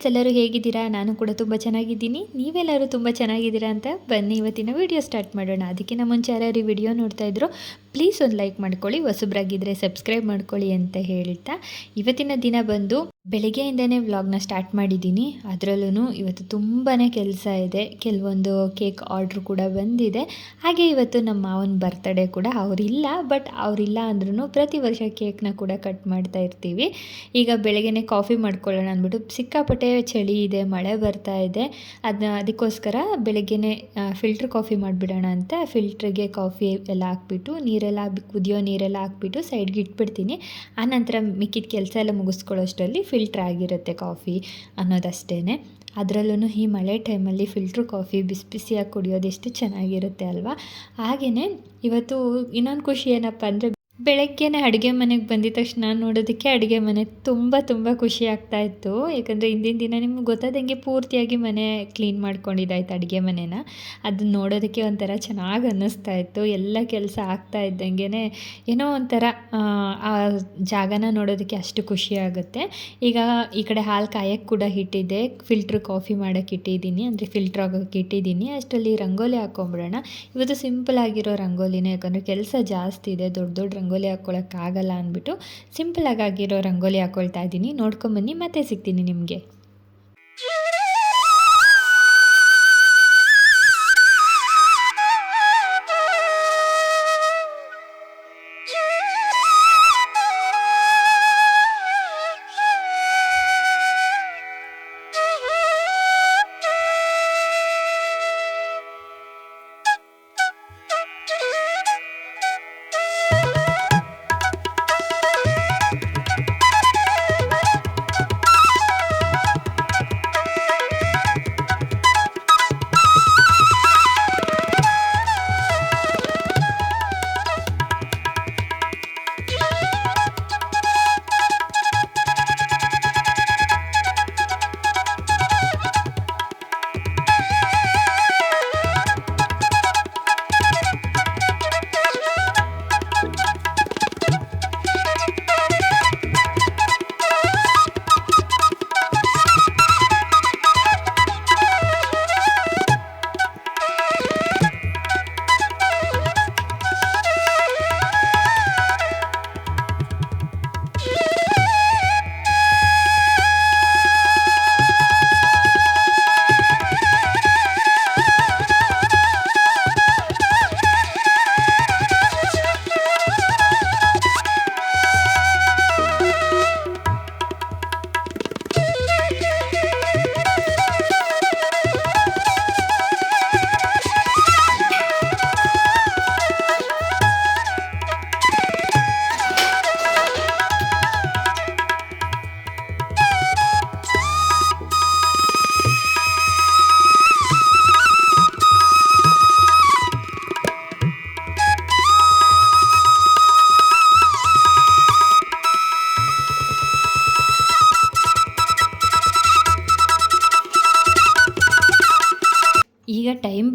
Friends ಎಲ್ಲರೂ ಹೇಗಿದ್ದೀರಾ? ನಾನು ಕೂಡ ತುಂಬ ಚೆನ್ನಾಗಿದ್ದೀನಿ. ನೀವೆಲ್ಲರೂ ತುಂಬ ಚೆನ್ನಾಗಿದ್ದೀರಾ ಅಂತ ಬನ್ನಿ ಇವತ್ತಿನ ವಿಡಿಯೋ ಸ್ಟಾರ್ಟ್ ಮಾಡೋಣ. ಅದಕ್ಕಿಂತ ಮುಂಚೆ ಯಾರ್ಯಾರು ವಿಡಿಯೋ ನೋಡ್ತಾ ಇದ್ರು, ಪ್ಲೀಸ್ ಒಂದು ಲೈಕ್ ಮಾಡ್ಕೊಳ್ಳಿ ಹೊಸಬ್ರಾಗಿದ್ದರೆ ಸಬ್ಸ್ಕ್ರೈಬ್ ಮಾಡ್ಕೊಳ್ಳಿ ಅಂತ ಹೇಳ್ತಾ ಇವತ್ತಿನ ದಿನ ಬಂದು ಬೆಳಗ್ಗೆಯಿಂದನೇ ವ್ಲಾಗ್ನ ಸ್ಟಾರ್ಟ್ ಮಾಡಿದ್ದೀನಿ. ಅದರಲ್ಲೂ ಇವತ್ತು ತುಂಬಾ ಕೆಲಸ ಇದೆ. ಕೆಲವೊಂದು ಕೇಕ್ ಆರ್ಡ್ರ್ ಕೂಡ ಬಂದಿದೆ. ಹಾಗೆ ಇವತ್ತು ನಮ್ಮ ಮಾವನ ಬರ್ತಡೇ ಕೂಡ. ಅವರಿಲ್ಲ, ಬಟ್ ಅವರಿಲ್ಲ ಅಂದ್ರೂ ಪ್ರತಿ ವರ್ಷ ಕೇಕ್ನ ಕೂಡ ಕಟ್ ಮಾಡ್ತಾ ಇರ್ತೀವಿ. ಈಗ ಬೆಳಗ್ಗೆನೆ ಕಾಫಿ ಮಾಡ್ಕೊಳ್ಳೋಣ ಅಂದ್ಬಿಟ್ಟು ಸಿಕ್ಕಾಪಟ್ಟೆ ಚಳಿ ಇದೆ, ಮಳೆ ಬರ್ತಾ ಇದೆ ಅದನ್ನ ಅದಕ್ಕೋಸ್ಕರ ಬೆಳಗ್ಗೆನೇ ಫಿಲ್ಟ್ರ್ ಕಾಫಿ ಮಾಡಿಬಿಡೋಣ ಅಂತ ಫಿಲ್ಟ್ರಿಗೆ ಕಾಫಿ ಎಲ್ಲ ಹಾಕ್ಬಿಟ್ಟು ನೀರೆಲ್ಲ ಕುದಿಯೋ ನೀರೆಲ್ಲ ಹಾಕ್ಬಿಟ್ಟು ಸೈಡ್ಗೆ ಇಟ್ಬಿಡ್ತೀನಿ. ಆನಂತರ ಮಿಕ್ಕಿದ ಕೆಲಸ ಎಲ್ಲ ಮುಗಿಸ್ಕೊಳ್ಳೋಷ್ಟರಲ್ಲಿ ಫಿಲ್ಟ್ರ್ ಆಗಿರುತ್ತೆ ಕಾಫಿ ಅನ್ನೋದಷ್ಟೇ ಅದರಲ್ಲೂ ಈ ಮಳೆ ಟೈಮಲ್ಲಿ ಫಿಲ್ಟ್ರ್ ಕಾಫಿ ಬಿಸಿ ಬಿಸಿಯಾಗಿ ಕುಡಿಯೋದು ಎಷ್ಟು ಚೆನ್ನಾಗಿರುತ್ತೆ ಅಲ್ವಾ? ಹಾಗೆಯೇ ಇವತ್ತು ಇನ್ನೊಂದು ಖುಷಿ ಏನಪ್ಪ ಅಂದರೆ ಬೆಳಗ್ಗೆನೇ ಅಡುಗೆ ಮನೆಗೆ ಬಂದಿದ್ದ ತಕ್ಷಣ ನೋಡೋದಕ್ಕೆ ಅಡುಗೆ ಮನೆ ತುಂಬ ತುಂಬ ಖುಷಿ ಆಗ್ತಾ ಇತ್ತು. ಯಾಕಂದರೆ ಹಿಂದಿನ ದಿನ ನಿಮ್ಗೆ ಗೊತ್ತಾದಂಗೆ ಪೂರ್ತಿಯಾಗಿ ಮನೆ ಕ್ಲೀನ್ ಮಾಡ್ಕೊಂಡಿದ್ದಾಯ್ತು ಅಡುಗೆ ಮನೆನ. ಅದನ್ನ ನೋಡೋದಕ್ಕೆ ಒಂಥರ ಚೆನ್ನಾಗಿ ಅನ್ನಿಸ್ತಾ ಇತ್ತು. ಎಲ್ಲ ಕೆಲಸ ಆಗ್ತಾ ಇದ್ದಂಗೆ ಏನೋ ಒಂಥರ, ಆ ಜಾಗನ ನೋಡೋದಕ್ಕೆ ಅಷ್ಟು ಖುಷಿ ಆಗುತ್ತೆ. ಈಗ ಈ ಕಡೆ ಹಾಲು ಕಾಯಕ್ಕೆ ಕೂಡ ಇಟ್ಟಿದ್ದೆ. ಫಿಲ್ಟ್ರ್ ಕಾಫಿ ಮಾಡೋಕ್ಕೆ ಇಟ್ಟಿದ್ದೀನಿ. ಅಂದರೆ ಫಿಲ್ಟ್ರ್ ಆಗೋಕ್ಕೆ ಇಟ್ಟಿದ್ದೀನಿ. ಅಷ್ಟರಲ್ಲಿ ರಂಗೋಲಿ ಹಾಕ್ಕೊಂಬಿಡೋಣ ಇವತ್ತು ಸಿಂಪಲ್ ಆಗಿರೋ ರಂಗೋಲಿನೇ. ಯಾಕಂದರೆ ಕೆಲಸ ಜಾಸ್ತಿ ಇದೆ. ದೊಡ್ಡ ದೊಡ್ಡ ರಂಗೋಲಿ ರಂಗೋಲಿ ಹಾಕ್ಕೊಳಕ್ಕಾಗಲ್ಲ ಅಂದ್ಬಿಟ್ಟು ಸಿಂಪಲಾಗಿ ಆಗಿರೋ ರಂಗೋಲಿ ಹಾಕ್ಕೊಳ್ತಾ ಇದ್ದೀನಿ. ನೋಡ್ಕೊಂಬನ್ನಿ ಮತ್ತೆ ಸಿಗ್ತೀನಿ ನಿಮಗೆ.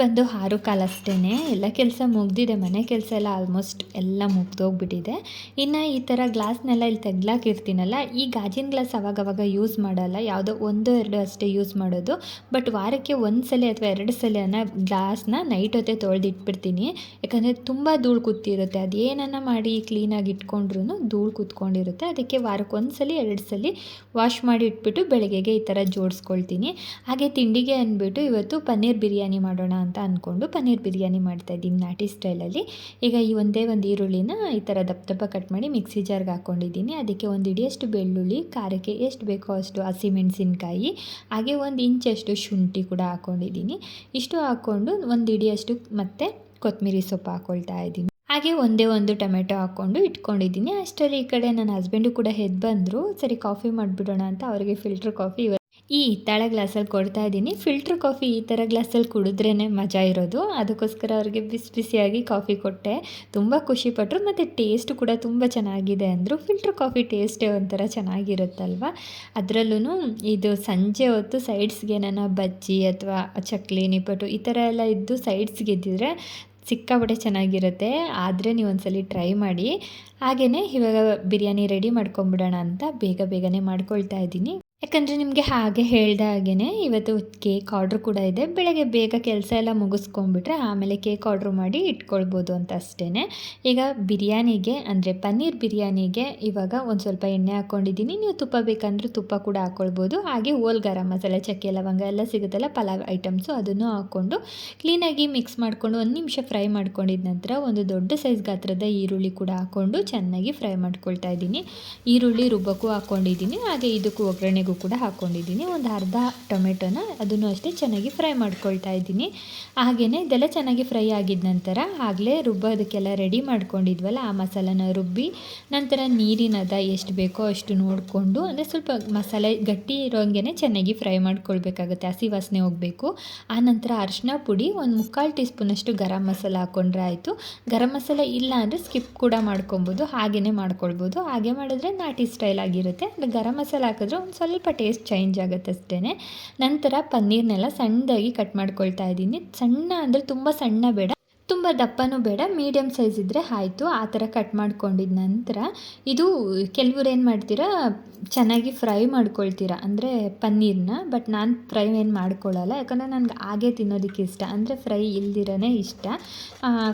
ಬಂದು ಆರು ಕಾಲ ಅಷ್ಟೇ ಎಲ್ಲ ಕೆಲಸ ಮುಗ್ದಿದೆ, ಮನೆ ಕೆಲಸ ಎಲ್ಲ ಆಲ್ಮೋಸ್ಟ್ ಎಲ್ಲ ಮುಗ್ದೋಗ್ಬಿಟ್ಟಿದೆ. ಇನ್ನು ಈ ಥರ ಗ್ಲಾಸ್ನೆಲ್ಲ ಇಲ್ಲಿ ತೆಗ್ಲಾಕಿರ್ತೀನಲ್ಲ, ಈ ಗಾಜಿನ ಗ್ಲಾಸ್ ಅವಾಗವಾಗ ಯೂಸ್ ಮಾಡಲ್ಲ, ಯಾವುದೋ ಒಂದು, ಎರಡು ಅಷ್ಟೇ ಯೂಸ್ ಮಾಡೋದು. ಬಟ್ ವಾರಕ್ಕೆ ಒಂದು ಸಲ ಅಥವಾ ಎರಡು ಸಲನ ಗ್ಲಾಸ್ನ ನೈಟ್ ಹೊತ್ತೆ ತೊಳೆದಿಟ್ಬಿಡ್ತೀನಿ. ಯಾಕಂದರೆ ತುಂಬ ಧೂಳು ಕೂತಿರುತ್ತೆ. ಅದು ಏನನ್ನ ಮಾಡಿ ಕ್ಲೀನಾಗಿ ಇಟ್ಕೊಂಡ್ರೂ ಧೂಳು ಕೂತ್ಕೊಂಡಿರುತ್ತೆ. ಅದಕ್ಕೆ ವಾರಕ್ಕೆ ಒಂದು ಎರಡು ಸಲ ವಾಶ್ ಮಾಡಿ ಇಟ್ಬಿಟ್ಟು ಬೆಳಗ್ಗೆಗೆ ಈ ಥರ ಜೋಡಿಸ್ಕೊಳ್ತೀನಿ. ಹಾಗೆ ತಿಂಡಿಗೆ ಅಂದ್ಬಿಟ್ಟು ಇವತ್ತು ಪನ್ನೀರ್ ಬಿರಿಯಾನಿ ಮಾಡೋಣ ಅಂತ ಅಂದ್ಕೊಂಡು ಪನ್ನೀರ್ ಬಿರಿಯಾನಿ ಮಾಡ್ತಾಯಿದ್ದೀನಿ ನಾಟಿ ಸ್ಟೈಲಲ್ಲಿ. ಈಗ ಈ ಒಂದೇ ಒಂದು ಈರುಳ್ಳಿನ ಈ ಥರ ದಪ್ಪ ದಪ್ಪ ಕಟ್ ಮಾಡಿ ಮಿಕ್ಸಿ ಜಾರ್ಗೆ ಹಾಕ್ಕೊಂಡಿದ್ದೀನಿ ಅದಕ್ಕೆ ಒಂದು ಇಡಿಯಷ್ಟು ಬೆಳ್ಳುಳ್ಳಿ, ಖಾರಕ್ಕೆ ಎಷ್ಟು ಬೇಕೋ ಅಷ್ಟು ಹಸಿಮೆಣಸಿನ್ಕಾಯಿ ಹಾಗೆ ಒಂದು ಇಂಚಷ್ಟು ಶುಂಠಿ ಕೂಡ ಹಾಕ್ಕೊಂಡಿದ್ದೀನಿ ಇಷ್ಟು ಹಾಕ್ಕೊಂಡು ಒಂದು ಇಡಿಯಷ್ಟು ಮತ್ತು ಕೊತ್ತಂಬರಿ ಸೊಪ್ಪು ಹಾಕ್ಕೊಳ್ತಾ ಇದ್ದೀನಿ. ಹಾಗೆ ಒಂದೇ ಒಂದು ಟೊಮೆಟೊ ಹಾಕ್ಕೊಂಡು ಇಟ್ಕೊಂಡಿದ್ದೀನಿ. ಅಷ್ಟರಲ್ಲಿ ಈ ಕಡೆ ನನ್ನ ಹಸ್ಬೆಂಡು ಕೂಡ ಎದ್ದು ಬಂದರು. ಸರಿ, ಕಾಫಿ ಮಾಡಿಬಿಡೋಣ ಅಂತ ಅವರಿಗೆ ಫಿಲ್ಟರ್ ಕಾಫಿ ಈ ತಳ ಗ್ಲಾಸಲ್ಲಿ ಕೊಡ್ತಾ ಇದ್ದೀನಿ. ಫಿಲ್ಟ್ರ್ ಕಾಫಿ ಈ ಥರ ಗ್ಲಾಸಲ್ಲಿ ಕುಡಿದ್ರೇ ಮಜಾ ಇರೋದು. ಅದಕ್ಕೋಸ್ಕರ ಅವ್ರಿಗೆ ಬಿಸಿ ಬಿಸಿಯಾಗಿ ಕಾಫಿ ಕೊಟ್ಟೆ. ತುಂಬ ಖುಷಿಪಟ್ಟರು ಮತ್ತು ಟೇಸ್ಟ್ ಕೂಡ ತುಂಬ ಚೆನ್ನಾಗಿದೆ ಅಂದರು. ಫಿಲ್ಟ್ರ್ ಕಾಫಿ ಟೇಸ್ಟೇ ಒಂಥರ ಚೆನ್ನಾಗಿರುತ್ತಲ್ವ? ಅದರಲ್ಲೂ ಇದು ಸಂಜೆ ಹೊತ್ತು ಸೈಡ್ಸ್ಗೆ ನಾನು ಬಜ್ಜಿ ಅಥವಾ ಚಕ್ಲಿ, ನಿಪ್ಪಟ್ಟು ಈ ಥರ ಎಲ್ಲ ಇದ್ದು ಸೈಡ್ಸ್ಗೆ ಇದ್ದಿದ್ರೆ ಸಿಕ್ಕಾಪಟ್ಟೆ ಚೆನ್ನಾಗಿರುತ್ತೆ. ಆದರೆ ನೀವು ಒಂದ್ಸಲಿ ಟ್ರೈ ಮಾಡಿ. ಹಾಗೆಯೇ ಇವಾಗ ಬಿರಿಯಾನಿ ರೆಡಿ ಮಾಡ್ಕೊಂಬಿಡೋಣ ಅಂತ ಬೇಗ ಬೇಗನೆ ಮಾಡ್ಕೊಳ್ತಾ ಇದ್ದೀನಿ. ಯಾಕಂದರೆ ನಿಮಗೆ ಹಾಗೆ ಹೇಳಿದ ಹಾಗೇ ಇವತ್ತು ಕೇಕ್ ಆರ್ಡ್ರ್ ಕೂಡ ಇದೆ. ಬೆಳಗ್ಗೆ ಬೇಗ ಕೆಲಸ ಎಲ್ಲ ಮುಗಿಸ್ಕೊಂಡ್ಬಿಟ್ರೆ ಆಮೇಲೆ ಕೇಕ್ ಆರ್ಡ್ರ್ ಮಾಡಿ ಇಟ್ಕೊಳ್ಬೋದು ಅಂತ ಅಷ್ಟೇ ಈಗ ಬಿರಿಯಾನಿಗೆ, ಅಂದರೆ ಪನ್ನೀರ್ ಬಿರಿಯಾನಿಗೆ ಇವಾಗ ಒಂದು ಸ್ವಲ್ಪ ಎಣ್ಣೆ ಹಾಕ್ಕೊಂಡಿದ್ದೀನಿ ನೀವು ತುಪ್ಪ ಬೇಕಂದ್ರೆ ತುಪ್ಪ ಕೂಡ ಹಾಕ್ಕೊಳ್ಬೋದು ಹಾಗೆ ಓಲ್ ಗರಂ ಮಸಾಲೆ, ಚಕ್ಕೆ, ಲವಂಗ ಎಲ್ಲ ಸಿಗುತ್ತಲ್ಲ ಪಲಾವ್ ಐಟಮ್ಸು ಅದನ್ನು ಹಾಕ್ಕೊಂಡು ಕ್ಲೀನಾಗಿ ಮಿಕ್ಸ್ ಮಾಡಿಕೊಂಡು ಒಂದು ನಿಮಿಷ ಫ್ರೈ ಮಾಡ್ಕೊಂಡಿದ ನಂತರ ಒಂದು ದೊಡ್ಡ ಸೈಜ್ ಗಾತ್ರದ ಈರುಳ್ಳಿ ಕೂಡ ಹಾಕ್ಕೊಂಡು ಚೆನ್ನಾಗಿ ಫ್ರೈ ಮಾಡ್ಕೊಳ್ತಾ ಇದ್ದೀನಿ. ಈರುಳ್ಳಿ ರುಬ್ಬಕ್ಕೂ ಹಾಕ್ಕೊಂಡಿದ್ದೀನಿ ಹಾಗೆ ಇದಕ್ಕೂ ಒಗ್ಗರಣೆಗೂ ಕೂಡ ಹಾಕ್ಕೊಂಡಿದ್ದೀನಿ. ಒಂದು ಅರ್ಧ ಟೊಮೆಟೊನ ಅದನ್ನು ಅಷ್ಟೇ ಚೆನ್ನಾಗಿ ಫ್ರೈ ಮಾಡ್ಕೊಳ್ತಾ ಇದ್ದೀನಿ. ಹಾಗೆಯೇ ಇದೆಲ್ಲ ಚೆನ್ನಾಗಿ ಫ್ರೈ ಆಗಿದ ನಂತರ ಆಗಲೇ ರುಬ್ಬೋದಕ್ಕೆಲ್ಲ ರೆಡಿ ಮಾಡ್ಕೊಂಡಿದ್ವಲ್ಲ, ಆ ಮಸಾಲನ ರುಬ್ಬಿ ನಂತರ ನೀರಿನದ ಎಷ್ಟು ಬೇಕೋ ಅಷ್ಟು ನೋಡಿಕೊಂಡು, ಅಂದರೆ ಸ್ವಲ್ಪ ಮಸಾಲೆ ಗಟ್ಟಿ ಇರೋಂಗೆ ಚೆನ್ನಾಗಿ ಫ್ರೈ ಮಾಡ್ಕೊಳ್ಬೇಕಾಗುತ್ತೆ, ಹಸಿ ವಾಸನೆ ಹೋಗಬೇಕು. ಆ ನಂತರ ಅರಿಶಿನ ಪುಡಿ ಒಂದು ಮುಕ್ಕಾಲು ಟೀ ಸ್ಪೂನಷ್ಟು ಗರಂ ಮಸಾಲ ಹಾಕ್ಕೊಂಡ್ರೆ ಆಯಿತು. ಗರಂ ಮಸಾಲೆ ಇಲ್ಲ ಅಂದರೆ ಸ್ಕಿಪ್ ಕೂಡ ಮಾಡ್ಕೊಬೋದು ಹಾಗೆಯೇ ಮಾಡ್ಕೊಳ್ಬೋದು. ಹಾಗೆ ಮಾಡಿದ್ರೆ ನಾಟಿ ಸ್ಟೈಲ್ ಆಗಿರುತ್ತೆ. ಅಂದರೆ ಗರಂ ಮಸಾಲ ಹಾಕಿದ್ರೆ ಒಂದು ಸ್ವಲ್ಪ ಟೇಸ್ಟ್ ಚೇಂಜ್ ಆಗುತ್ತೆ ಅಷ್ಟೇ ನಂತರ ಪನ್ನೀರ್ನೆಲ್ಲ ಸಣ್ಣದಾಗಿ ಕಟ್ ಮಾಡ್ಕೊಳ್ತಾ ಇದ್ದೀನಿ. ಸಣ್ಣ ಅಂದರೆ ತುಂಬ ಸಣ್ಣ ಬೇಡ. ತುಂಬ ದಪ್ಪನೂ ಬೇಡ ಮೀಡಿಯಮ್ ಸೈಜ್ ಇದ್ದರೆ ಆಯಿತು. ಆ ಥರ ಕಟ್ ಮಾಡ್ಕೊಂಡಿದ್ದ ನಂತರ ಇದು ಕೆಲವ್ರು ಏನು ಮಾಡ್ತೀರಾ, ಚೆನ್ನಾಗಿ ಫ್ರೈ ಮಾಡ್ಕೊಳ್ತೀರಾ. ಅಂದರೆ ಪನ್ನೀರನ್ನ ಬಟ್ ನಾನು ಫ್ರೈ ಏನು ಮಾಡ್ಕೊಳ್ಳಲ್ಲ ಯಾಕಂದರೆ ನನಗೆ ಹಾಗೆ ತಿನ್ನೋದಕ್ಕೆ ಇಷ್ಟ. ಅಂದರೆ ಫ್ರೈ ಇಲ್ದಿರೇ ಇಷ್ಟ.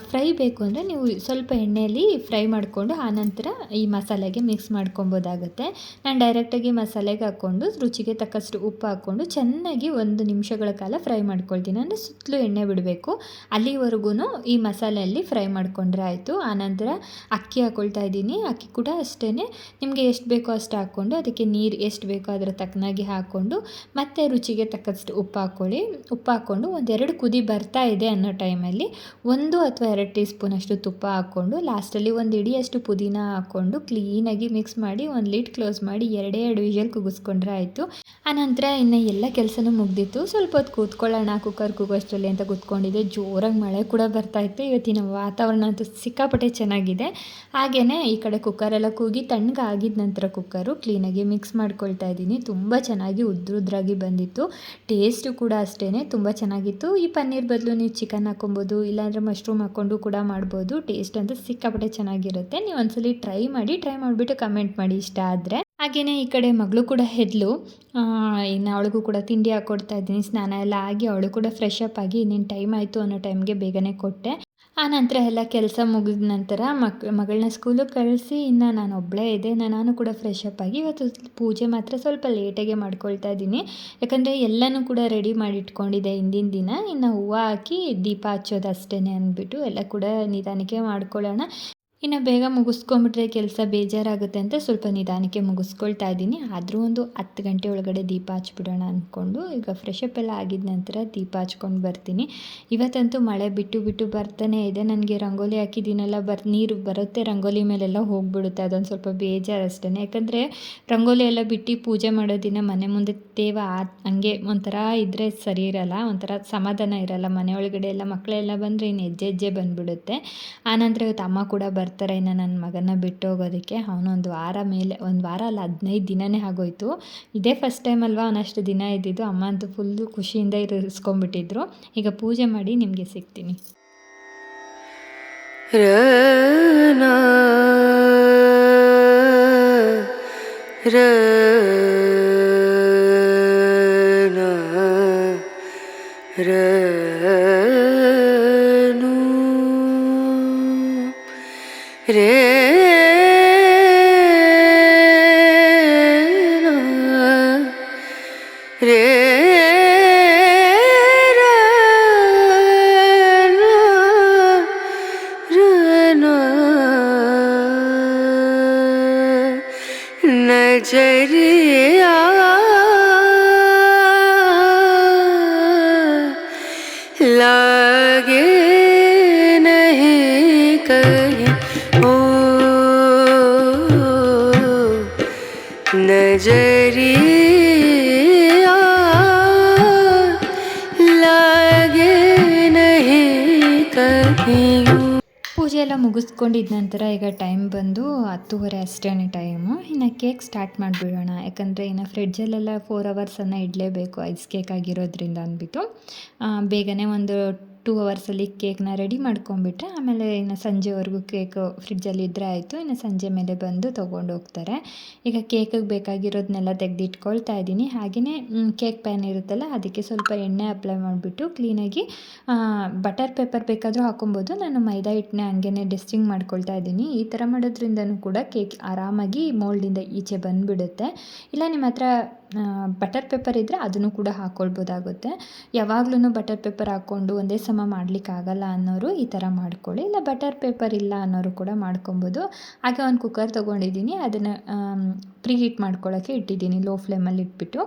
ಫ್ರೈ ಬೇಕು ಅಂದರೆ ನೀವು ಸ್ವಲ್ಪ ಎಣ್ಣೆಯಲ್ಲಿ ಫ್ರೈ ಮಾಡಿಕೊಂಡು ಆನಂತರ ಈ ಮಸಾಲೆಗೆ ಮಿಕ್ಸ್ ಮಾಡ್ಕೊಬೋದಾಗುತ್ತೆ. ನಾನು ಡೈರೆಕ್ಟಾಗಿ ಮಸಾಲೆಗೆ ಹಾಕ್ಕೊಂಡು, ರುಚಿಗೆ ತಕ್ಕಷ್ಟು ಉಪ್ಪು ಹಾಕ್ಕೊಂಡು ಚೆನ್ನಾಗಿ ಒಂದು ನಿಮಿಷಗಳ ಕಾಲ ಫ್ರೈ ಮಾಡ್ಕೊಳ್ತೀನಿ. ಅಂದರೆ ಸುತ್ತಲೂ ಎಣ್ಣೆ ಬಿಡಬೇಕು. ಅಲ್ಲಿವರೆಗೂ ಈ ಮಸಾಲೆಯಲ್ಲಿ ಫ್ರೈ ಮಾಡಿಕೊಂಡ್ರೆ ಆಯಿತು. ಆನಂತರ ಅಕ್ಕಿ ಹಾಕ್ಕೊಳ್ತಾ ಇದ್ದೀನಿ. ಅಕ್ಕಿ ಕೂಡ ಅಷ್ಟೇ ನಿಮಗೆ ಎಷ್ಟು ಬೇಕೋ ಅಷ್ಟು ಹಾಕ್ಕೊಂಡು ಅದಕ್ಕೆ ನೀರು ಎಷ್ಟು ಬೇಕೋ ಅದರ ತಕ್ಕನಾಗಿ ಹಾಕ್ಕೊಂಡು ಮತ್ತೆ ರುಚಿಗೆ ತಕ್ಕಷ್ಟು ಉಪ್ಪು ಹಾಕ್ಕೊಳ್ಳಿ. ಉಪ್ಪು ಹಾಕ್ಕೊಂಡು ಒಂದೆರಡು ಕುದಿ ಬರ್ತಾ ಇದೆ ಅನ್ನೋ ಟೈಮಲ್ಲಿ ಒಂದು ಅಥವಾ ಎರಡು ಟೀ ಸ್ಪೂನಷ್ಟು ತುಪ್ಪ ಹಾಕ್ಕೊಂಡು ಲಾಸ್ಟಲ್ಲಿ ಒಂದು ಇಡಿಯಷ್ಟು ಪುದೀನ ಹಾಕ್ಕೊಂಡು ಕ್ಲೀನಾಗಿ ಮಿಕ್ಸ್ ಮಾಡಿ ಒಂದು ಲಿಡ್ ಕ್ಲೋಸ್ ಮಾಡಿ ಎರಡೇ ಎರಡು ವಿಷಲ್ ಕುಗಿಸ್ಕೊಂಡ್ರೆ ಆಯಿತು. ಆನಂತರ ಇನ್ನು ಎಲ್ಲ ಕೆಲಸನೂ ಮುಗ್ದಿತ್ತು. ಸ್ವಲ್ಪ ಹೊತ್ತು ಕೂತ್ಕೊಳ್ಳೋಣ, ಕುಕ್ಕರ್ ಕೂಗೋಷ್ಟರಲ್ಲಿ ಅಂತ ಕೂತ್ಕೊಂಡಿದ್ದೆ. ಜೋರಾಗಿ ಮಳೆ ಕೂಡ ಬರ್ತಾಯಿತ್ತು ಇವತ್ತಿನ ವಾತಾವರಣ ಅಂತೂ ಸಿಕ್ಕಾಪಟ್ಟೆ ಚೆನ್ನಾಗಿದೆ. ಹಾಗೆಯೇ ಈ ಕಡೆ ಕುಕ್ಕರೆಲ್ಲ ಕೂಗಿ ತಣ್ಣಗೆ ಆಗಿದ ನಂತರ ಕುಕ್ಕರು ಕ್ಲೀನಾಗಿ ಮಿಕ್ಸ್ ಮಾಡ್ಕೊಳ್ತಾ ಇದ್ದೀನಿ. ತುಂಬ ಚೆನ್ನಾಗಿ ಉದ್ರುದ್ರಾಗಿ ಬಂದಿತ್ತು. ಟೇಸ್ಟು ಕೂಡ ಅಷ್ಟೇ ತುಂಬ ಚೆನ್ನಾಗಿತ್ತು. ಈ ಪನ್ನೀರ್ ಬದಲು ನೀವು ಚಿಕನ್ ಹಾಕ್ಕೊಬೋದು ಇಲ್ಲಾಂದರೆ ಮಶ್ರೂಮ್ ಹಾಕ್ಕೊಂಡು ಕೂಡ ಮಾಡ್ಬೋದು. ಟೇಸ್ಟ್ ಅಂತೂ ಸಿಕ್ಕಾಪಟ್ಟೆ ಚೆನ್ನಾಗಿರುತ್ತೆ. ನೀವು ಒಂದ್ಸಲಿ ಟ್ರೈ ಮಾಡಿ ಟ್ರೈ ಮಾಡಿಬಿಟ್ಟು ಕಮೆಂಟ್ ಮಾಡಿ ಇಷ್ಟ ಆದರೆ. ಹಾಗೆಯೇ ಈ ಕಡೆ ಮಗಳು ಕೂಡ ಹೆದ್ಲು. ಇನ್ನು ಅವಳಿಗೂ ಕೂಡ ತಿಂಡಿ ಹಾಕ್ಕೊಡ್ತಾ ಇದ್ದೀನಿ, ಸ್ನಾನ ಎಲ್ಲ ಆಗಿ ಅವಳು ಕೂಡ ಫ್ರೆಶ್ ಅಪ್ ಆಗಿ ಇನ್ನೇನು ಟೈಮ್ ಆಯಿತು ಅನ್ನೋ ಟೈಮ್ಗೆ ಬೇಗನೆ ಕೊಟ್ಟೆ. ಆ ನಂತರ ಎಲ್ಲ ಕೆಲಸ ಮುಗಿದ ನಂತರ ಮಕ್ ಮಗಳನ್ನ ಸ್ಕೂಲಿಗೆ ಕಳಿಸಿ ಇನ್ನು ನಾನು ಒಬ್ಬಳೇ ಇದೆ ನಾನು ಕೂಡ ಫ್ರೆಶ್ ಅಪ್ ಆಗಿ ಇವತ್ತು ಪೂಜೆ ಮಾತ್ರ ಸ್ವಲ್ಪ ಲೇಟಾಗೆ ಮಾಡ್ಕೊಳ್ತಾ ಇದ್ದೀನಿ. ಯಾಕಂದರೆ ಎಲ್ಲನೂ ಕೂಡ ರೆಡಿ ಮಾಡಿ ಇಟ್ಕೊಂಡಿದ್ದೆ ಹಿಂದಿನ ದಿನ. ಇನ್ನು ಹೂವು ಹಾಕಿ ದೀಪ ಹಚ್ಚೋದು ಅಷ್ಟೇ ಅಂದ್ಬಿಟ್ಟು ಎಲ್ಲ ಕೂಡ ನಿಧಾನಕ್ಕೆ ಮಾಡ್ಕೊಳ್ಳೋಣ. ಇನ್ನು ಬೇಗ ಮುಗಿಸ್ಕೊಂಬಿಟ್ರೆ ಕೆಲಸ ಬೇಜಾರಾಗುತ್ತೆ ಅಂತ ಸ್ವಲ್ಪ ನಿಧಾನಕ್ಕೆ ಮುಗಿಸ್ಕೊಳ್ತಾ ಇದ್ದೀನಿ. ಆದರೂ ಒಂದು ಹತ್ತು ಗಂಟೆ ಒಳಗಡೆ ದೀಪ ಹಚ್ಬಿಡೋಣ ಅಂದ್ಕೊಂಡು ಈಗ ಫ್ರೆಶ್ ಅಪ್ ಎಲ್ಲ ಆಗಿದ ನಂತರ ದೀಪ ಹಚ್ಕೊಂಡು ಬರ್ತೀನಿ. ಇವತ್ತಂತೂ ಮಳೆ ಬಿಟ್ಟು ಬಿಟ್ಟು ಬರ್ತಾನೆ ಇದೆ. ನನಗೆ ರಂಗೋಲಿ ಹಾಕಿದ್ದೀನಲ್ಲ, ಬರ್, ನೀರು ಬರುತ್ತೆ, ರಂಗೋಲಿ ಮೇಲೆಲ್ಲ ಹೋಗಿಬಿಡುತ್ತೆ. ಅದೊಂದು ಸ್ವಲ್ಪ ಬೇಜಾರು ಅಷ್ಟೇ ಯಾಕಂದರೆ ರಂಗೋಲಿ ಎಲ್ಲ ಬಿಟ್ಟು ಪೂಜೆ ಮಾಡೋ ದಿನ ಮನೆ ಮುಂದೆ ತೇವ ಹಂಗೆ ಒಂಥರ ಇದ್ದರೆ ಸರಿ ಇರಲ್ಲ, ಒಂಥರ ಸಮಾಧಾನ ಇರಲ್ಲ. ಮನೆ ಒಳಗಡೆ ಎಲ್ಲ ಮಕ್ಕಳೆಲ್ಲ ಬಂದರೆ ಇನ್ನು ಹೆಜ್ಜೆ ಹೆಜ್ಜೆ ಬಂದುಬಿಡುತ್ತೆ. ಆನಂತರ ಇವತ್ತು ಅಮ್ಮ ಕೂಡ ಬರ್ತಾರೆ ಬರ್ತಾರೆ ಇನ್ನು ನನ್ನ ಮಗನ ಬಿಟ್ಟು ಹೋಗೋದಕ್ಕೆ ಅವನೊಂದು ವಾರ ಮೇಲೆ, ಒಂದು ವಾರ ಅಲ್ಲ, ಹದಿನೈದು ದಿನವೇ ಆಗೋಯ್ತು. ಇದೇ ಫಸ್ಟ್ ಟೈಮ್ ಅಲ್ವಾ ಅವನಷ್ಟು ದಿನ ಇದ್ದಿದ್ದು? ಅಮ್ಮ ಅಂತೂ ಫುಲ್ಲು ಖುಷಿಯಿಂದ ಇರಿಸ್ಕೊಂಡ್ಬಿಟ್ಟಿದ್ರು. ಈಗ ಪೂಜೆ ಮಾಡಿ ನಿಮಗೆ ಸಿಗ್ತೀನಿ. রে রে নজর नजरिया लागे नहीं कहीं ಪೂಜೆ ಎಲ್ಲ ಮುಗಿಸ್ಕೊಂಡಿದ್ದ ನಂತರ ಈಗ ಟೈಮ್ ಬಂದು ಹತ್ತುವರೆ ಅಷ್ಟೇ ಟೈಮು ಇನ್ನು ಕೇಕ್ ಸ್ಟಾರ್ಟ್ ಮಾಡಿಬಿಡೋಣ ಯಾಕಂದರೆ ಇನ್ನು ಫ್ರಿಡ್ಜಲ್ಲೆಲ್ಲ ಫೋರ್ ಅವರ್ಸನ್ನು ಇಡಲೇಬೇಕು ಐಸ್ ಕೇಕ್ ಆಗಿರೋದ್ರಿಂದ ಅಂದ್ಬಿಟ್ಟು ಬೇಗನೆ ಒಂದು ಟೂ ಅವರ್ಸಲ್ಲಿ ಕೇಕ್ನ ರೆಡಿ ಮಾಡ್ಕೊಂಬಿಟ್ರೆ ಆಮೇಲೆ ಇನ್ನು ಸಂಜೆವರೆಗೂ ಕೇಕ್ ಫ್ರಿಡ್ಜಲ್ಲಿ ಇದ್ದರೆ ಆಯಿತು. ಇನ್ನು ಸಂಜೆ ಮೇಲೆ ಬಂದು ತೊಗೊಂಡು ಹೋಗ್ತಾರೆ. ಈಗ ಕೇಕಿಗೆ ಬೇಕಾಗಿರೋದನ್ನೆಲ್ಲ ತೆಗೆದಿಟ್ಕೊಳ್ತಾ ಇದ್ದೀನಿ. ಹಾಗೆಯೇ ಕೇಕ್ ಪ್ಯಾನ್ ಇರುತ್ತಲ್ಲ, ಅದಕ್ಕೆ ಸ್ವಲ್ಪ ಎಣ್ಣೆ ಅಪ್ಲೈ ಮಾಡಿಬಿಟ್ಟು ಕ್ಲೀನಾಗಿ ಬಟರ್ ಪೇಪರ್ ಬೇಕಾದರೂ ಹಾಕೊಬೋದು. ನಾನು ಮೈದಾ ಹಿಟ್ಟನ್ನ ಹಂಗೇ ಡೆಸ್ಟಿಂಗ್ ಮಾಡ್ಕೊಳ್ತಾ ಇದ್ದೀನಿ. ಈ ಥರ ಮಾಡೋದ್ರಿಂದನೂ ಕೂಡ ಕೇಕ್ ಆರಾಮಾಗಿ ಮೋಲ್ಡಿಂದ ಈಚೆ ಬಂದುಬಿಡುತ್ತೆ. ಇಲ್ಲ ನಿಮ್ಮ ಹತ್ರ ಬಟರ್ ಪೇಪರ್ ಇದ್ದರೆ ಅದನ್ನು ಕೂಡ ಹಾಕ್ಕೊಳ್ಬೋದಾಗುತ್ತೆ ಯಾವಾಗಲೂ ಬಟರ್ ಪೇಪರ್ ಹಾಕ್ಕೊಂಡು ಒಂದೇ ಸಮ ಮಾಡಲಿಕ್ಕಾಗಲ್ಲ ಅನ್ನೋರು ಈ ಥರ ಮಾಡ್ಕೊಳ್ಳಿ. ಇಲ್ಲ ಬಟರ್ ಪೇಪರ್ ಇಲ್ಲ ಅನ್ನೋರು ಕೂಡ ಮಾಡ್ಕೊಬೋದು. ಹಾಗೆ ಒಂದು ಕುಕ್ಕರ್ ತೊಗೊಂಡಿದ್ದೀನಿ. ಅದನ್ನು ಪ್ರೀ ಹೀಟ್ ಮಾಡ್ಕೊಳ್ಳೋಕ್ಕೆ ಇಟ್ಟಿದ್ದೀನಿ. ಲೋ ಫ್ಲೇಮಲ್ಲಿ ಇಟ್ಬಿಟ್ಟು.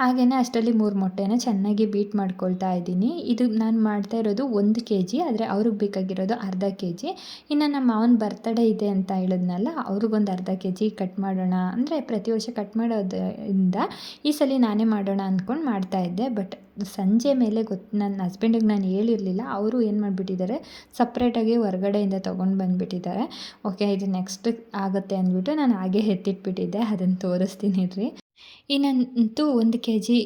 ಹಾಗೆಯೇ ಅಷ್ಟರಲ್ಲಿ ಮೂರು ಮೊಟ್ಟೆನ ಚೆನ್ನಾಗಿ ಬೀಟ್ ಮಾಡ್ಕೊಳ್ತಾ ಇದ್ದೀನಿ. ಇದು ನಾನು ಮಾಡ್ತಾ ಇರೋದು ಒಂದು ಕೆ ಜಿ ಆದರೆ ಅವ್ರಿಗೆ ಬೇಕಾಗಿರೋದು ಅರ್ಧ ಕೆ ಜಿ ಇನ್ನು ನಮ್ಮ ಮಾವನ ಬರ್ತಡೇ ಇದೆ ಅಂತ ಹೇಳಿದ್ನಲ್ಲ, ಅವ್ರಿಗೊಂದು ಅರ್ಧ ಕೆ ಜಿ ಕಟ್ ಮಾಡೋಣ. ಅಂದರೆ ಪ್ರತಿ ವರ್ಷ ಕಟ್ ಮಾಡೋದ್ರಿಂದ ಈ ಸಲ ನಾನೇ ಮಾಡೋಣ ಅಂದ್ಕೊಂಡು ಮಾಡ್ತಾಯಿದ್ದೆ ಬಟ್ ಸಂಜೆ ಮೇಲೆ ಗೊತ್ತು ನನ್ನ ಹಸ್ಬೆಂಡಿಗೆ ನಾನು ಹೇಳಿರಲಿಲ್ಲ. ಅವರು ಏನು ಮಾಡಿಬಿಟ್ಟಿದ್ದಾರೆ ಸಪ್ರೇಟಾಗಿ ಹೊರ್ಗಡೆಯಿಂದ ತೊಗೊಂಡು ಬಂದುಬಿಟ್ಟಿದ್ದಾರೆ. ಓಕೆ ಇದು ನೆಕ್ಸ್ಟ್ ಆಗುತ್ತೆ ಅಂದ್ಬಿಟ್ಟು ನಾನು ಹಾಗೆ ಎತ್ತಿಟ್ಬಿಟ್ಟಿದ್ದೆ. ಅದನ್ನು ತೋರಿಸ್ತೀನಿ ರೀ ಇನ್ನಂತೂ ಒಂದು ಕೆ ಜಿ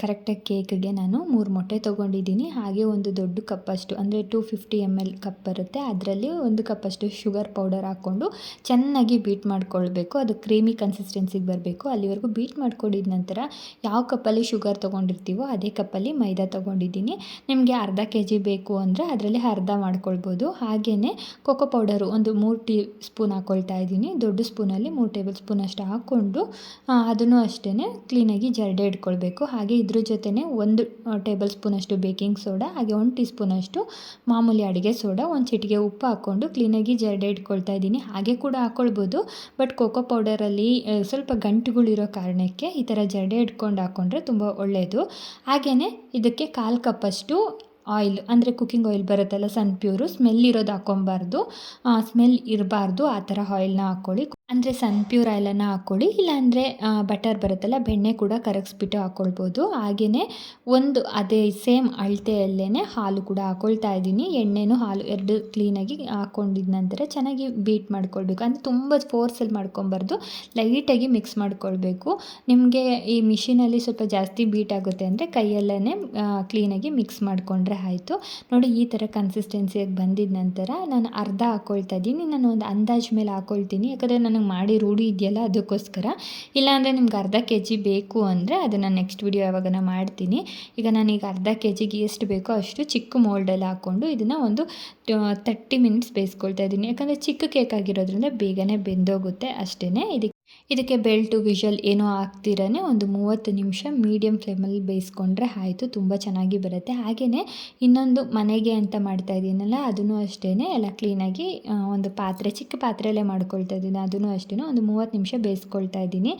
ಕರೆಕ್ಟಾಗಿ ಕೇಕ್ಗೆ ನಾನು ಮೂರು ಮೊಟ್ಟೆ ತೊಗೊಂಡಿದ್ದೀನಿ. ಹಾಗೆ ಒಂದು ದೊಡ್ಡ ಕಪ್ಪಷ್ಟು, ಅಂದರೆ two fifty M L cup ಬರುತ್ತೆ. ಅದರಲ್ಲಿ ಒಂದು ಕಪ್ಪಷ್ಟು ಶುಗರ್ ಪೌಡರ್ ಹಾಕ್ಕೊಂಡು ಚೆನ್ನಾಗಿ ಬೀಟ್ ಮಾಡ್ಕೊಳ್ಬೇಕು. ಅದು ಕ್ರೀಮಿ ಕನ್ಸಿಸ್ಟೆನ್ಸಿಗೆ ಬರಬೇಕು. ಅಲ್ಲಿವರೆಗೂ ಬೀಟ್ ಮಾಡ್ಕೊಂಡಿದ ನಂತರ ಯಾವ ಕಪ್ಪಲ್ಲಿ ಶುಗರ್ ತೊಗೊಂಡಿರ್ತೀವೋ ಅದೇ ಕಪ್ಪಲ್ಲಿ ಮೈದಾ ತೊಗೊಂಡಿದ್ದೀನಿ. ನಿಮಗೆ ಅರ್ಧ ಕೆ ಜಿ ಬೇಕು ಅಂದರೆ ಅದರಲ್ಲಿ ಅರ್ಧ ಮಾಡ್ಕೊಳ್ಬೋದು. ಹಾಗೆಯೇ ಕೊಕೋ ಪೌಡರು ಒಂದು ಮೂರು ಟೀ ಸ್ಪೂನ್ ಹಾಕ್ಕೊಳ್ತಾ ಇದ್ದೀನಿ. ದೊಡ್ಡ ಸ್ಪೂನಲ್ಲಿ ಮೂರು ಟೇಬಲ್ ಸ್ಪೂನ್ ಹಾಕ್ಕೊಂಡು ಹಾಕ್ಕೊಂಡು ಅದನ್ನು ಅಷ್ಟೇ ಕ್ಲೀನಾಗಿ ಜರಡೆ ಇಟ್ಕೊಳ್ಬೇಕು. ಹಾಗೆ ಇದ್ರ ಜೊತೆನೇ ಒಂದು ಟೇಬಲ್ ಸ್ಪೂನಷ್ಟು ಬೇಕಿಂಗ್ ಸೋಡಾ ಹಾಗೆ ಒಂದು ಟೀ ಸ್ಪೂನಷ್ಟು ಮಾಮೂಲಿ ಅಡುಗೆ ಸೋಡಾ ಒಂದು ಚಿಟಿಗೆ ಉಪ್ಪು ಹಾಕ್ಕೊಂಡು ಕ್ಲೀನಾಗಿ ಜರಡೆ ಇಟ್ಕೊಳ್ತಾ ಇದ್ದೀನಿ. ಹಾಗೆ ಕೂಡ ಹಾಕ್ಕೊಳ್ಬೋದು ಬಟ್ ಕೋಕೋ ಪೌಡರಲ್ಲಿ ಸ್ವಲ್ಪ ಗಂಟುಗಳಿರೋ ಕಾರಣಕ್ಕೆ ಈ ಥರ ಜರಡೆ ಇಟ್ಕೊಂಡು ಹಾಕ್ಕೊಂಡ್ರೆ ತುಂಬ ಒಳ್ಳೆಯದು ಹಾಗೆಯೇ ಇದಕ್ಕೆ ಕಾಲು ಕಪ್ಪಷ್ಟು ಆಯಿಲ್ ಅಂದರೆ ಕುಕ್ಕಿಂಗ್ ಆಯಿಲ್ ಬರುತ್ತಲ್ಲ ಸನ್ ಪ್ಯೂರು ಸ್ಮೆಲ್ ಇರೋದು ಹಾಕ್ಕೊಬಾರ್ದು. ಸ್ಮೆಲ್ ಇರಬಾರ್ದು, ಆ ಥರ ಆಯಿಲ್ನ ಹಾಕ್ಕೊಳ್ಳಿ. ಅಂದರೆ ಸನ್ ಪ್ಯೂರ್ ಆಯಿಲನ್ನು ಹಾಕ್ಕೊಳ್ಳಿ. ಇಲ್ಲಾಂದರೆ ಬಟರ್ ಬರುತ್ತಲ್ಲ, ಬೆಣ್ಣೆ ಕೂಡ ಕರಗಿಸ್ಬಿಟ್ಟು ಹಾಕ್ಕೊಳ್ಬೋದು. ಹಾಗೆಯೇ ಒಂದು ಅದೇ ಸೇಮ್ ಅಳತೆಯಲ್ಲೇ ಹಾಲು ಕೂಡ ಹಾಕ್ಕೊಳ್ತಾ ಇದ್ದೀನಿ. ಎಣ್ಣೆನೂ ಹಾಲು ಎರಡು ಕ್ಲೀನಾಗಿ ಹಾಕ್ಕೊಂಡಿದ ನಂತರ ಚೆನ್ನಾಗಿ ಬೀಟ್ ಮಾಡ್ಕೊಳ್ಬೇಕು. ಅಂದರೆ ತುಂಬ ಫೋರ್ಸಲ್ಲಿ ಮಾಡ್ಕೊಬಾರ್ದು ಲೈಟಾಗಿ ಮಿಕ್ಸ್ ಮಾಡ್ಕೊಳ್ಬೇಕು. ನಿಮಗೆ ಈ ಮಿಷಿನಲ್ಲಿ ಸ್ವಲ್ಪ ಜಾಸ್ತಿ ಬೀಟ್ ಆಗುತ್ತೆ ಅಂದರೆ ಕೈಯಲ್ಲೇ ಕ್ಲೀನಾಗಿ ಮಿಕ್ಸ್ ಮಾಡಿಕೊಂಡ್ರೆ ಆಯಿತು. ನೋಡಿ, ಈ ಥರ ಕನ್ಸಿಸ್ಟೆನ್ಸಿಯಾಗಿ ಬಂದಿದ ನಂತರ ನಾನು ಅರ್ಧ ಹಾಕ್ಕೊಳ್ತಾ ಇದ್ದೀನಿ. ನಾನು ಒಂದು ಅಂದಾಜು ಮೇಲೆ ಹಾಕ್ಕೊಳ್ತೀನಿ ಯಾಕಂದರೆ ನನಗೆ ಮಾಡಿ ರೂಢಿ ಇದೆಯಲ್ಲ ಅದಕ್ಕೋಸ್ಕರ. ಇಲ್ಲಾಂದರೆ ನಿಮ್ಗೆ ಅರ್ಧ ಕೆ ಜಿ ಬೇಕು ಅಂದರೆ ಅದನ್ನು ನೆಕ್ಸ್ಟ್ ವಿಡಿಯೋ ನಾನು ಮಾಡ್ತೀನಿ. ಈಗ ನಾನೀಗ ಅರ್ಧ ಕೆ ಜಿಗೆ ಎಷ್ಟು ಬೇಕೋ ಅಷ್ಟು ಚಿಕ್ಕ ಮೋಲ್ಡಲ್ಲಿ ಹಾಕ್ಕೊಂಡು ಇದನ್ನು ಒಂದು ತರ್ಟಿ ಮಿನಿಟ್ಸ್ ಬೇಯಿಸ್ಕೊಳ್ತಾ ಇದ್ದೀನಿ. ಯಾಕಂದರೆ ಚಿಕ್ಕ ಕೇಕ್ ಆಗಿರೋದ್ರಿಂದ ಬೇಗನೆ ಬೆಂದೋಗುತ್ತೆ ಅಷ್ಟೇ ಇದಕ್ಕೆ ಇದಕ್ಕೆ ಬೆಲ್ಟು ವಿಷಲ್ ಏನೋ ಹಾಕ್ತಿರೇ ಒಂದು ಮೂವತ್ತು ನಿಮಿಷ ಮೀಡಿಯಮ್ ಫ್ಲೇಮಲ್ಲಿ ಬೇಯಿಸ್ಕೊಂಡ್ರೆ ಆಯಿತು, ತುಂಬ ಚೆನ್ನಾಗಿ ಬರುತ್ತೆ. ಹಾಗೆಯೇ ಇನ್ನೊಂದು ಮನೆಗೆ ಅಂತ ಮಾಡ್ತಾ ಇದ್ದೀನಲ್ಲ, ಅದನ್ನು ಅಷ್ಟೇ ಎಲ್ಲ ಕ್ಲೀನಾಗಿ ಒಂದು ಪಾತ್ರೆ, ಚಿಕ್ಕ ಪಾತ್ರೆಯಲ್ಲೇ ಮಾಡ್ಕೊಳ್ತಾ ಇದ್ದೀನಿ. ಅದನ್ನು ಅಷ್ಟೇ ಒಂದು ಮೂವತ್ತು ನಿಮಿಷ ಬೇಯಿಸ್ಕೊಳ್ತಾ ಇದ್ದೀನಿ.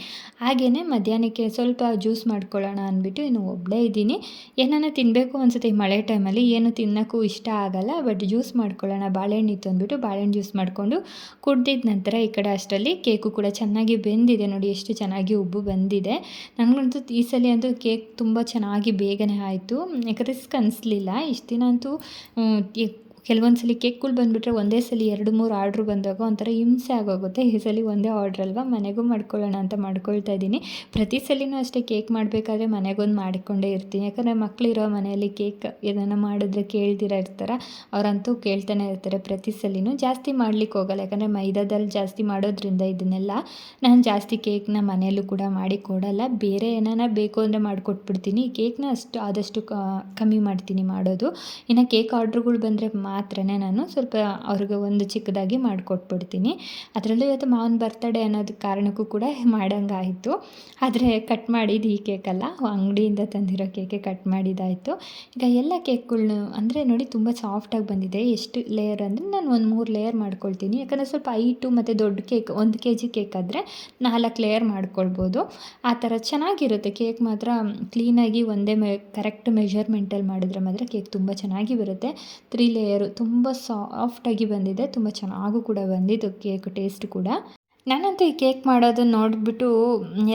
ಹಾಗೆಯೇ ಮಧ್ಯಾಹ್ನಕ್ಕೆ ಸ್ವಲ್ಪ ಜ್ಯೂಸ್ ಮಾಡ್ಕೊಳ್ಳೋಣ ಅಂದ್ಬಿಟ್ಟು ಇನ್ನು ಒಬ್ಬಳೇ ಇದ್ದೀನಿ. ಏನನ್ನ ತಿನ್ನಬೇಕು ಅನಿಸುತ್ತೆ ಈ ಮಳೆ ಟೈಮಲ್ಲಿ, ಏನು ತಿನ್ನೋಕ್ಕೂ ಇಷ್ಟ ಆಗಲ್ಲ, ಬಟ್ ಜ್ಯೂಸ್ ಮಾಡ್ಕೊಳ್ಳೋಣ, ಬಾಳೆಹಣ್ಣು ಇತ್ತು ಅಂದ್ಬಿಟ್ಟು ಬಾಳೆಹಣ್ಣು ಜ್ಯೂಸ್ ಮಾಡಿಕೊಂಡು ಕುಡ್ದಿದ ನಂತರ ಈ ಕಡೆ ಅಷ್ಟರಲ್ಲಿ ಕೇಕು ಕೂಡ ಚೆನ್ನಾಗಿ ಬೆಂದಿದೆ ನೋಡಿ, ಎಷ್ಟು ಚೆನ್ನಾಗಿ ಉಬ್ಬು ಬಂದಿದೆ. ನನಗಂತೂ ಈ ಸಲ ಅಂತೂ ಕೇಕ್ ತುಂಬ ಚೆನ್ನಾಗಿ ಬೇಗನೆ ಆಯಿತು. ಯಾಕಂದರೆ ರಿಸ್ಕ್ ಅನಿಸ್ಲಿಲ್ಲ. ಇಷ್ಟು ದಿನ ಅಂತೂ ಕೆಲವೊಂದು ಸಲ ಕೇಕ್ಗಳು ಬಂದುಬಿಟ್ರೆ ಒಂದೇ ಸಲ ಎರಡು ಮೂರು ಆರ್ಡ್ರ್ ಬಂದಾಗ ಒಂಥರ ಹಿಂಸೆ ಆಗೋಗುತ್ತೆ. ಈ ಸಲ ಒಂದೇ ಆರ್ಡ್ರ್ ಅಲ್ವಾ? ಮನೆಗೂ ಮಾಡ್ಕೊಳ್ಳೋಣ ಅಂತ ಮಾಡ್ಕೊಳ್ತಾ ಇದ್ದೀನಿ. ಪ್ರತಿ ಸಲಿನೂ ಅಷ್ಟೇ ಕೇಕ್ ಮಾಡಬೇಕಾದ್ರೆ ಮನೆಗೊಂದು ಮಾಡಿಕೊಂಡೇ ಇರ್ತೀನಿ. ಯಾಕಂದರೆ ಮಕ್ಕಳಿರೋ ಮನೆಯಲ್ಲಿ ಕೇಕ್ ಏನಾನ ಮಾಡಿದ್ರೆ ಕೇಳ್ದಿರ ಇರ್ತಾರೆ, ಅವರಂತೂ ಕೇಳ್ತಾನೆ ಇರ್ತಾರೆ. ಪ್ರತಿ ಸಲಿನೂ ಜಾಸ್ತಿ ಮಾಡ್ಲಿಕ್ಕೆ ಹೋಗಲ್ಲ. ಯಾಕಂದರೆ ಮೈದಾದಲ್ಲಿ ಜಾಸ್ತಿ ಮಾಡೋದ್ರಿಂದ ಇದನ್ನೆಲ್ಲ ನಾನು ಜಾಸ್ತಿ ಕೇಕ್ನ ಮನೆಯಲ್ಲೂ ಕೂಡ ಮಾಡಿ ಕೊಡಲ್ಲ. ಬೇರೆ ಏನಾರ ಬೇಕು ಅಂದರೆ ಮಾಡಿಕೊಟ್ಬಿಡ್ತೀನಿ. ಕೇಕ್ನ ಅಷ್ಟು, ಆದಷ್ಟು ಕಮ್ಮಿ ಮಾಡ್ತೀನಿ ಮಾಡೋದು. ಇನ್ನು ಕೇಕ್ ಆರ್ಡ್ರುಗಳು ಬಂದರೆ ಮಾತ್ರ ನಾನು ಸ್ವಲ್ಪ ಅವ್ರಿಗೆ ಒಂದು ಚಿಕ್ಕದಾಗಿ ಮಾಡಿಕೊಟ್ಬಿಡ್ತೀನಿ. ಅದರಲ್ಲೂ ಇವತ್ತು ಮಾವನ ಬರ್ತಡೇ ಅನ್ನೋದು ಕಾರಣಕ್ಕೂ ಕೂಡ ಮಾಡೋಂಗಾಯಿತು ಆದರೆ ಕಟ್ ಮಾಡಿದ್ದು ಈ ಕೇಕಲ್ಲ ಅಂಗಡಿಯಿಂದ ತಂದಿರೋ ಕೇಕೆ ಕಟ್ ಮಾಡಿದ್ದಾಯಿತು ಈಗ ಎಲ್ಲ ಕೇಕ್ಗಳನ್ನು ಅಂದರೆ ನೋಡಿ ತುಂಬ ಸಾಫ್ಟಾಗಿ ಬಂದಿದೆ. ಎಷ್ಟು ಲೇಯರ್ ಅಂದರೆ ನಾನು ಒಂದು ಮೂರು ಲೇಯರ್ ಮಾಡ್ಕೊಳ್ತೀನಿ. ಯಾಕಂದರೆ ಸ್ವಲ್ಪ ಐಟು ಮತ್ತು ದೊಡ್ಡ ಕೇಕ್ ಒಂದು ಕೆ ಜಿ ಕೇಕ್ ಆದರೆ ನಾಲ್ಕು ಲೇಯರ್ ಮಾಡ್ಕೊಳ್ಬೋದು. ಆ ಥರ ಚೆನ್ನಾಗಿರುತ್ತೆ. ಕೇಕ್ ಮಾತ್ರ ಕ್ಲೀನಾಗಿ ಒಂದೇ ಮೆ ಕರೆಕ್ಟ್ ಮೆಷರ್ಮೆಂಟಲ್ಲಿ ಮಾಡಿದ್ರೆ ಮಾತ್ರ ಕೇಕ್ ತುಂಬ ಚೆನ್ನಾಗಿ ಬರುತ್ತೆ. ತ್ರೀ ಲೇಯರು ತುಂಬ ಸಾಫ್ಟಾಗಿ ಬಂದಿದೆ ತುಂಬ ಚೆನ್ನಾಗೂ ಕೂಡ ಬಂದಿದ್ದು ಕೇಕ್ ಟೇಸ್ಟ್ ಕೂಡ. ನಾನಂತೂ ಈ ಕೇಕ್ ಮಾಡೋದು ನೋಡಿಬಿಟ್ಟು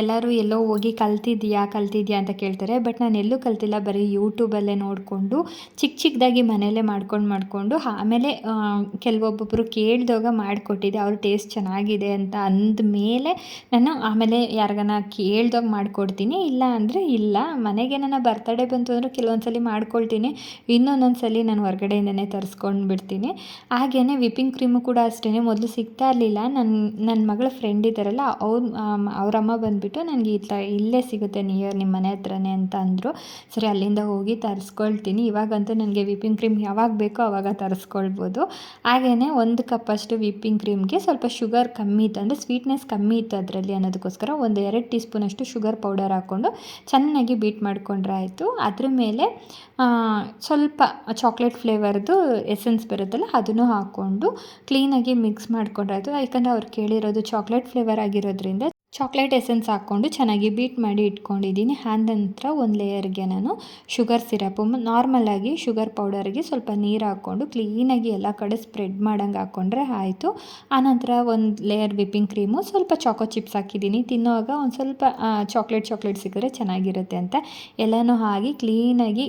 ಎಲ್ಲರೂ ಎಲ್ಲೋ ಹೋಗಿ ಕಲ್ತಿದ್ಯಾ ಕಲ್ತಿದ್ಯಾ ಅಂತ ಕೇಳ್ತಾರೆ. ಬಟ್ ನಾನು ಎಲ್ಲೂ ಕಲ್ತಿಲ್ಲ. ಬರೀ ಯೂಟ್ಯೂಬಲ್ಲೇ ನೋಡಿಕೊಂಡು ಚಿಕ್ಕ ಚಿಕ್ಕದಾಗಿ ಮನೆಯಲ್ಲೇ ಮಾಡ್ಕೊಂಡು ಮಾಡಿಕೊಂಡು, ಆಮೇಲೆ ಕೆಲವೊಬ್ಬೊಬ್ಬರು ಕೇಳಿದಾಗ ಮಾಡಿಕೊಟ್ಟಿದ್ದೆ ಅವ್ರ ಟೇಸ್ಟ್ ಚೆನ್ನಾಗಿದೆ ಅಂತ ಅಂದಮೇಲೆ ನಾನು ಆಮೇಲೆ ಯಾರಿಗಾನ ಕೇಳ್ದಾಗ ಮಾಡಿಕೊಡ್ತೀನಿ. ಇಲ್ಲ ಅಂದರೆ ಇಲ್ಲ. ಮನೆಗೆ ನನ್ನ ಬರ್ತಡೇ ಬಂತು ಅಂದರೆ ಕೆಲವೊಂದು ಸಲ ಮಾಡ್ಕೊಳ್ತೀನಿ. ಇನ್ನೊಂದೊಂದು ಸಲ ನಾನು ಹೊರಗಡೆಯಿಂದನೇ ತರಿಸ್ಕೊಂಡು ಬಿಡ್ತೀನಿ ಹಾಗೆಯೇ ವಿಪ್ಪಿಂಗ್ ಕ್ರೀಮು ಕೂಡ ಅಷ್ಟೇ ಮೊದಲು ಸಿಗ್ತಾ ಇರಲಿಲ್ಲ. ನನ್ನ ನನ್ನ ಮಗಳ ಫ್ರೆಂಡ್ ಇದ್ದಾರಲ್ಲ ಅವ್ರ ಅವರಮ್ಮ ಬಂದುಬಿಟ್ಟು ನನಗೆ ಇಲ್ಲ ಇಲ್ಲೇ ಸಿಗುತ್ತೆ ನಿಯರ್ ನಿಮ್ಮ ಮನೆ ಹತ್ರನೇ ಅಂತ ಅಂದರು. ಸರಿ, ಅಲ್ಲಿಂದ ಹೋಗಿ ತರಿಸ್ಕೊಳ್ತೀನಿ. ಇವಾಗಂತೂ ನನಗೆ ವಿಪಿಂಗ್ ಕ್ರೀಮ್ ಯಾವಾಗ ಬೇಕೋ ಆವಾಗ ತರಿಸ್ಕೊಳ್ಬೋದು. ಹಾಗೇ ಒಂದು ಕಪ್ಪಷ್ಟು ವಿಪಿಂಗ್ ಕ್ರೀಮ್ಗೆ ಸ್ವಲ್ಪ ಶುಗರ್ ಕಮ್ಮಿ ಇತ್ತು ಅಂದರೆ ಸ್ವೀಟ್ನೆಸ್ ಕಮ್ಮಿ ಇತ್ತು ಅದರಲ್ಲಿ ಅನ್ನೋದಕ್ಕೋಸ್ಕರ ಒಂದು ಎರಡು ಟೀ ಸ್ಪೂನಷ್ಟು ಶುಗರ್ ಪೌಡರ್ ಹಾಕ್ಕೊಂಡು ಚೆನ್ನಾಗಿ ಬೀಟ್ ಮಾಡಿಕೊಂಡ್ರೆ ಆಯಿತು. ಅದ್ರ ಮೇಲೆ ಸ್ವಲ್ಪ ಚಾಕ್ಲೇಟ್ ಫ್ಲೇವರ್ದು ಎಸೆನ್ಸ್ ಬರುತ್ತಲ್ಲ, ಅದನ್ನು ಹಾಕ್ಕೊಂಡು ಕ್ಲೀನಾಗಿ ಮಿಕ್ಸ್ ಮಾಡ್ಕೊಂಡ್ರಾಯಿತು ಯಾಕಂದರೆ ಅವ್ರು ಕೇಳಿರೋದು ಚಾಕ್ಲೇಟ್ ಫ್ಲೇವರ್ ಆಗಿರೋದ್ರಿಂದ ಚಾಕ್ಲೇಟ್ ಎಸೆನ್ಸ್ ಹಾಕ್ಕೊಂಡು ಚೆನ್ನಾಗಿ ಬೀಟ್ ಮಾಡಿ ಇಟ್ಕೊಂಡಿದ್ದೀನಿ. ನಂತರ ಒಂದು ಲೇಯರ್ಗೆ ನಾನು ಶುಗರ್ ಸಿರಪು ನಾರ್ಮಲಾಗಿ ಶುಗರ್ ಪೌಡರ್ಗೆ ಸ್ವಲ್ಪ ನೀರು ಹಾಕ್ಕೊಂಡು ಕ್ಲೀನಾಗಿ ಎಲ್ಲ ಕಡೆ ಸ್ಪ್ರೆಡ್ ಮಾಡಂಗೆ ಹಾಕ್ಕೊಂಡ್ರೆ ಆಯಿತು. ಆನಂತರ ಒಂದು ಲೇಯರ್ ವಿಪ್ಪಿಂಗ್ ಕ್ರೀಮು, ಸ್ವಲ್ಪ ಚಾಕೋ ಚಿಪ್ಸ್ ಹಾಕಿದ್ದೀನಿ. ತಿನ್ನುವಾಗ ಒಂದು ಸ್ವಲ್ಪ ಚಾಕ್ಲೇಟ್ ಚಾಕ್ಲೇಟ್ ಸಿಕ್ಕಿದ್ರೆ ಚೆನ್ನಾಗಿರುತ್ತೆ ಅಂತ. ಎಲ್ಲನೂ ಹಾಕಿ ಕ್ಲೀನಾಗಿ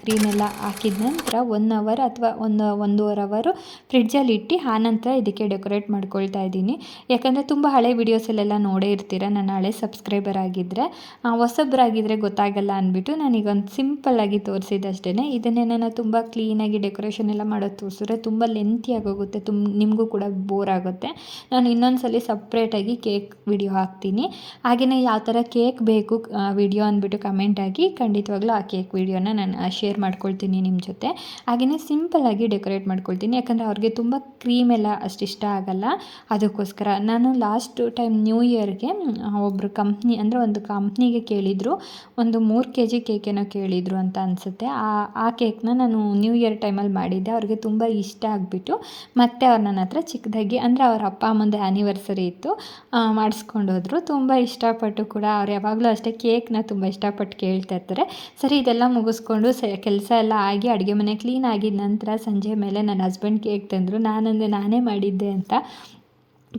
ಕ್ರೀಮ್ ಎಲ್ಲ ಹಾಕಿದ ನಂತರ ಒನ್ ಅವರ್ ಅಥವಾ ಒಂದು, ಒಂದೂವರೆ ಅವರು ಫ್ರಿಡ್ಜಲ್ಲಿ ಇಟ್ಟು ಆನಂತರ ಇದಕ್ಕೆ ಡೆಕೋರೇಟ್ ಮಾಡ್ಕೊಳ್ತಾ ಇದ್ದೀನಿ. ಯಾಕಂದರೆ ತುಂಬ ಹಳೆ ವೀಡಿಯೋಸಲ್ಲೆಲ್ಲ ನೋಡೇ ಇರ್ತೀರ? ನನ್ನ ಹಳೆ ಸಬ್ಸ್ಕ್ರೈಬರ್ ಆಗಿದ್ದರೆ ಹೊಸಬ್ರಾಗಿದ್ದರೆ ಗೊತ್ತಾಗಲ್ಲ ಅಂದ್ಬಿಟ್ಟು ನನಗೊಂದು ಸಿಂಪಲ್ಲಾಗಿ ತೋರಿಸಿದ್ದಷ್ಟೇ ಇದನ್ನೇ ನಾನು ತುಂಬ ಕ್ಲೀನಾಗಿ ಡೆಕೋರೇಷನ್ ಎಲ್ಲ ಮಾಡೋದು ತೋರಿಸಿದ್ರೆ ತುಂಬ ಲೆಂತಿಯಾಗೋಗುತ್ತೆ ತುಂಬ ನಿಮಗೂ ಕೂಡ ಬೋರ್ ಆಗುತ್ತೆ. ನಾನು ಇನ್ನೊಂದು ಸಲ ಸಪ್ರೇಟಾಗಿ ಕೇಕ್ ವಿಡಿಯೋ ಹಾಕ್ತೀನಿ. ಹಾಗೆಯೇ ಯಾವ ಥರ ಕೇಕ್ ಬೇಕು ವಿಡಿಯೋ ಅಂದ್ಬಿಟ್ಟು ಕಮೆಂಟಾಗಿ ಆಗಿ ಖಂಡಿತವಾಗ್ಲೂ ಆ ಕೇಕ್ ವಿಡಿಯೋನ ನಾನು ಶೇರ್ ಮಾಡ್ಕೊಳ್ತೀನಿ ನಿಮ್ಮ ಜೊತೆ. ಹಾಗೆಯೇ ಸಿಂಪಲ್ಲಾಗಿ ಡೆಕೋರೇಟ್ ಮಾಡ್ಕೊಳ್ತೀನಿ. ಯಾಕಂದರೆ ಅವ್ರಿಗೆ ತುಂಬ ಕ್ರೀಮ್ ಎಲ್ಲ ಅಷ್ಟು ಇಷ್ಟ ಆಗಲ್ಲ. ಅದಕ್ಕೋಸ್ಕರ ನಾನು ಲಾಸ್ಟ್ ಟೈಮ್ ನ್ಯೂ ಇಯರ್ಗೆ ಒಬ್ಬರು ಕಂಪ್ನಿ ಅಂದರೆ ಒಂದು ಕಂಪ್ನಿಗೆ ಕೇಳಿದರು, ಒಂದು ಮೂರು ಕೆ ಜಿ ಕೇಕೇನೋ ಕೇಳಿದರು ಅಂತ ಅನಿಸುತ್ತೆ. ಆ ಆ ಕೇಕ್ನ ನಾನು ನ್ಯೂ ಇಯರ್ ಟೈಮಲ್ಲಿ ಮಾಡಿದ್ದೆ. ಅವ್ರಿಗೆ ತುಂಬ ಇಷ್ಟ ಆಗಿಬಿಟ್ಟು ಮತ್ತೆ ಅವ್ರು ನನ್ನ ಹತ್ರ ಚಿಕ್ಕದಾಗಿ, ಅಂದರೆ ಅವ್ರ ಅಪ್ಪ ಅಮ್ಮಂದು ಆ್ಯನಿವರ್ಸರಿ ಇತ್ತು ಮಾಡಿಸ್ಕೊಂಡು ಹೋದರು. ತುಂಬ ಇಷ್ಟಪಟ್ಟು ಕೂಡ ಅವ್ರು ಯಾವಾಗಲೂ ಅಷ್ಟೇ ಕೇಕ್ನ ತುಂಬ ಇಷ್ಟಪಟ್ಟು ಕೇಳ್ತಾ ಇರ್ತಾರೆ. ಸರಿ, ಇದೆಲ್ಲ ಮುಗಿಸ್ಕೊಂಡು ಸ, ಕೆಲಸ ಎಲ್ಲ ಆಗಿ ಅಡುಗೆ ಮನೆ ಕ್ಲೀನ್ ಆಗಿದ ನಂತರ ಸಂಜೆ ಮೇಲೆ ನನ್ನ ಹಸ್ಬೆಂಡ್ ಕೇಕ್ ತಂದರು. ನಾನಂದೆ ನಾನೇ ಮಾಡಿದ್ದೆ ಅಂತ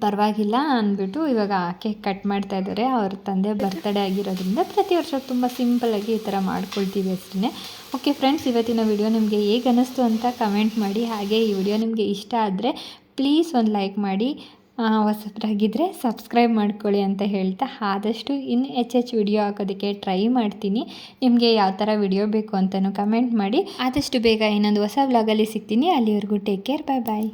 ಪರವಾಗಿಲ್ಲ ಅಂದ್ಬಿಟ್ಟು ಇವಾಗ ಆಕೆ ಕಟ್ ಮಾಡ್ತಾ ಇದ್ದಾರೆ ಅವ್ರ ತಂದೆ ಬರ್ತಡೇ ಆಗಿರೋದ್ರಿಂದ ಪ್ರತಿ ವರ್ಷ ತುಂಬ ಸಿಂಪಲಾಗಿ ಈ ಥರ ಮಾಡ್ಕೊಳ್ತೀವಿ ಅಷ್ಟೇ ಓಕೆ ಫ್ರೆಂಡ್ಸ್ ಇವತ್ತಿನ ವಿಡಿಯೋ ನಿಮಗೆ ಹೇಗೆ ಅನ್ನಿಸ್ತು ಅಂತ ಕಮೆಂಟ್ ಮಾಡಿ. ಹಾಗೆ ಈ ವಿಡಿಯೋ ನಿಮಗೆ ಇಷ್ಟ ಆದರೆ ಪ್ಲೀಸ್ ಒಂದು ಲೈಕ್ ಮಾಡಿ. ಹೊಸಬ್ರಾಗಿದ್ದರೆ ಸಬ್ಸ್ಕ್ರೈಬ್ ಮಾಡ್ಕೊಳ್ಳಿ ಅಂತ ಹೇಳ್ತಾ ಆದಷ್ಟು ಇನ್ನು ಹೆಚ್ಚೆಚ್ಚು ವಿಡಿಯೋ ಹಾಕೋದಕ್ಕೆ ಟ್ರೈ ಮಾಡ್ತೀನಿ. ನಿಮಗೆ ಯಾವ ಥರ ವಿಡಿಯೋ ಬೇಕು ಅಂತಲೂ ಕಮೆಂಟ್ ಮಾಡಿ. ಆದಷ್ಟು ಬೇಗ ಇನ್ನೊಂದು ಹೊಸ ವ್ಲಾಗಲ್ಲಿ ಸಿಗ್ತೀನಿ. ಅಲ್ಲಿವರೆಗೂ ಟೇಕ್ ಕೇರ್ ಬಾಯ್ ಬಾಯ್